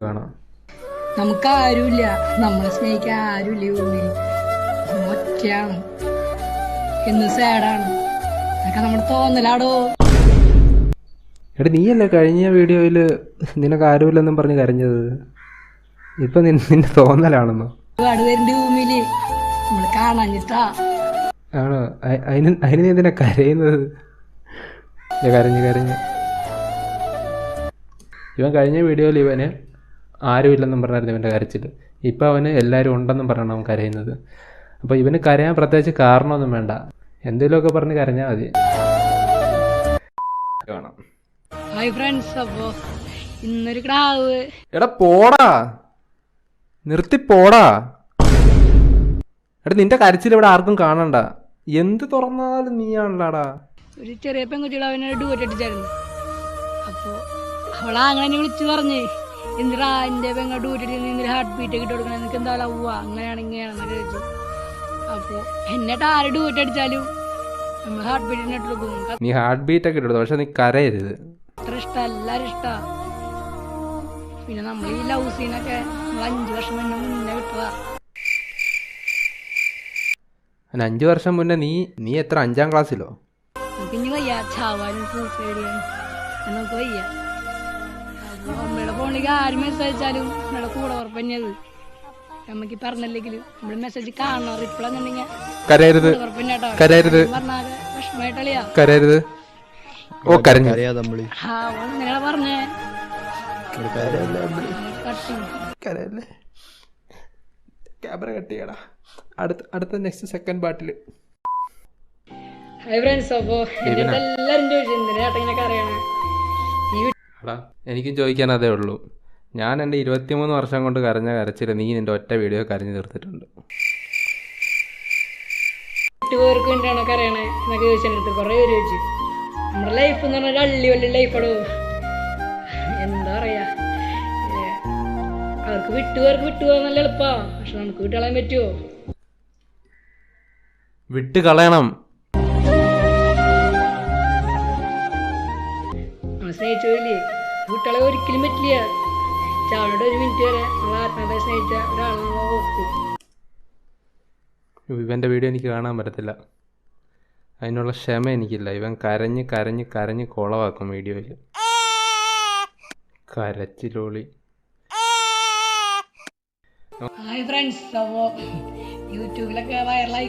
കാണാം നമുക്ക് ആരുമില്ല നമ്മളെ സ്നേഹിക്കാൻ ആരുമില്ല ഈ ഭൂമിയിൽ. ഒറ്റയാണ്. എന്ന് സാഡാണ്. അതൊക്കെ നമ്മുടെ തോന്നലാടോ. എടാ നീയല്ലേ കഴിഞ്ഞ വീഡിയോയിൽ നിനക്ക് ആരുമില്ലെന്നും പറഞ്ഞ് കരഞ്ഞത്? ഇപ്പൊ നിന്റെ തോന്നലാണെന്നോ? ഭൂമിയിൽ. കാണാഞ്ഞിട്ടാ. ആണോ? അതിന് അതിന് നീ എന്തിനാ കരയുന്നത്? കരഞ്ഞ് കരഞ്ഞ്. ഇവൻ കഴിഞ്ഞ വീഡിയോയിൽ ഇവന് ആരുമില്ലെന്നും പറഞ്ഞായിരുന്നു ഇവന്റെ കരച്ചിൽ. ഇപ്പം അവന് എല്ലാവരും ഉണ്ടെന്നും പറഞ്ഞാണ് അവൻ കരയുന്നത്. അപ്പോൾ ഇവന് കരയാൻ പ്രത്യേകിച്ച് കാരണമൊന്നും വേണ്ട. എന്തെങ്കിലുമൊക്കെ പറഞ്ഞ് കരഞ്ഞാൽ മതി. ഹായ് ഫ്രണ്ട്സ് അപ്പോ ഇന്നൊരു ക്രാവ് എടാ പോടാ. നിർത്തി പോടാ. എടാ നിന്റെ കരച്ചിൽ ഇവിടെ ആർക്കും കാണണ്ട. എന്ത് തുറന്നാലും നീയാണല്ലാടാ. ഒരു ചെറിയ പെൺകുട്ടികൾ അവനെ ഡൂറ്റ് അടിച്ചായിരുന്നു അവളാ അങ്ങനെ വിളിച്ചു പറഞ്ഞേ. എന്തിനാ എന്റെ പെങ്ങ ഡൂറ്റ് അടിച്ച് ഹാർട്ട് ബീറ്റ് ഒക്കെ ഇട്ട് കൊടുക്കണം? നിനക്ക് എന്താ ലവ്വാ അങ്ങനെയാണ് ഇങ്ങനെയാണെന്ന് ചോദിച്ചു. അപ്പൊ എന്നിട്ട് ആര് ഡൂറ്റ് അടിച്ചാലും നമ്മൾ ഹാർട്ട് ബീറ്റിന് ഇട്ട് കൊടുക്കും. നീ ഹാർട്ട് ബീറ്റ് ഒക്കെ ഇട്ടു പക്ഷെ നീ കരയരുത്. അത്ര ഇഷ്ടം എല്ലാവരും ഇഷ്ടാ. പിന്നെ നമ്മൾ ഈ ലവ് സീനൊക്കെ നമ്മൾ അഞ്ചു വർഷം മുന്നേ മുന്നേ വിട്ടതാ. അതിന് അഞ്ചു വർഷം മുന്നേ നീ നീ എത്ര അഞ്ചാം ക്ലാസ്സിലോ പിന്നെ വയ്യ. ചാവാനും സൂസൈഡ് ചെയ്യാനും നമുക്ക് വയ്യ. അമ്മയുടെ ഫോണിലേക്ക് ആര് മെസ്സേജ് അയച്ചാലും നമ്മുടെ കൂടെ ഉറപ്പഞ്ഞത് അമ്മയ്ക്ക് പറഞ്ഞില്ലെങ്കിലും നമ്മൾ മെസ്സേജ് കാണണം റിപ്ലൈ എന്നുണ്ടെങ്കിൽ കരയരുത്. കരയരുത്. പറഞ്ഞാൽ വിഷമമായിട്ടളിയാ. കരയരുത്. ഓ കരഞ്ഞു. ആ ഇങ്ങനെയാ പറഞ്ഞേ. കരയല്ലേ? ക്യാമറ കട്ട് ചെയ്യടാ. അടുത്ത അടുത്ത നെക്സ്റ്റ് സെക്കൻഡ് പാർട്ടിൽ ഹൈ ഫ്രണ്ട്സ് അപ്പോ എല്ലാവരും ചോദിച്ചു എന്തിനാ ചേട്ടൻ ഇങ്ങനെ അറിയണേ. ഈ എടാ എനിക്കും ചോദിക്കാൻ അതേ ഉള്ളൂ. ഞാൻ എന്റെ ഇരുപത്തിമൂന്ന് വർഷം കൊണ്ട് കരഞ്ഞ കരച്ചിൽ നീ നിന്റെ ഒറ്റ വീഡിയോ കരഞ്ഞു തീർത്തിട്ടുണ്ട്. വിട്ടുകളയണം വേണ്ടിയാണോ അറിയണേ എന്നൊക്കെ ചോദിച്ചെടുത്ത് കുറേ പേര് ചോദിച്ചു. നമ്മുടെ ലൈഫ് എന്ന് പറഞ്ഞാൽ അള്ളി വലിയ ലൈഫാടോ എന്താ പറയാ? ഏ, അവർക്ക് വിട്ടുകാർക്ക് വിട്ടുപോകാൻ നല്ല എളുപ്പാ. പക്ഷെ നമുക്ക് വിട്ടുകളയാൻ പറ്റുമോ വിട്ട് കളയണം. നമ്മൾ സ്നേഹിച്ചില്ലേ ഒരിക്കലും പറ്റില്ല. ചാവണയുടെ ഒരു മിനിറ്റ് വരെ നമ്മൾ ആത്മാർത്ഥമായി സ്നേഹിച്ച ഒരാളെ നമ്മൾ ഓർക്കും ഇവന്റെ വീഡിയോ എനിക്ക് കാണാൻ പറ്റത്തില്ല. അതിനുള്ള ക്ഷമ എനിക്കില്ല. ഇവൻ കരഞ്ഞ് കരഞ്ഞ് കരഞ്ഞ് കുളവാക്കും വീഡിയോയിൽ കരച്ചിലോളി. ഹായ് ഫ്രണ്ട്സ് അപ്പോൾ യൂട്യൂബിലൊക്കെ വൈറലായി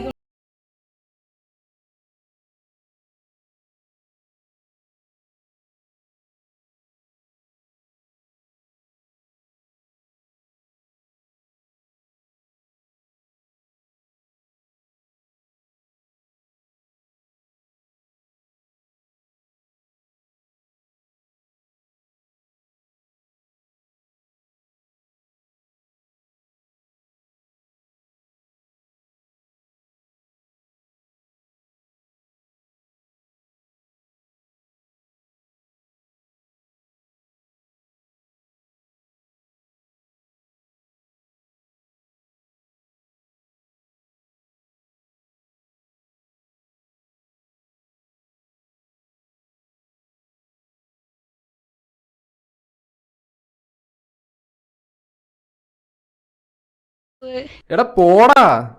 എടാ പോടാ.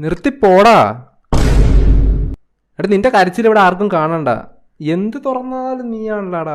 നിർത്തി പോടാ. എടാ നിന്റെ കരച്ചിൽ ഇവിടെ ആർക്കും കാണണ്ട. എന്ത് തുറന്നാലും നീയാണല്ലാടാ.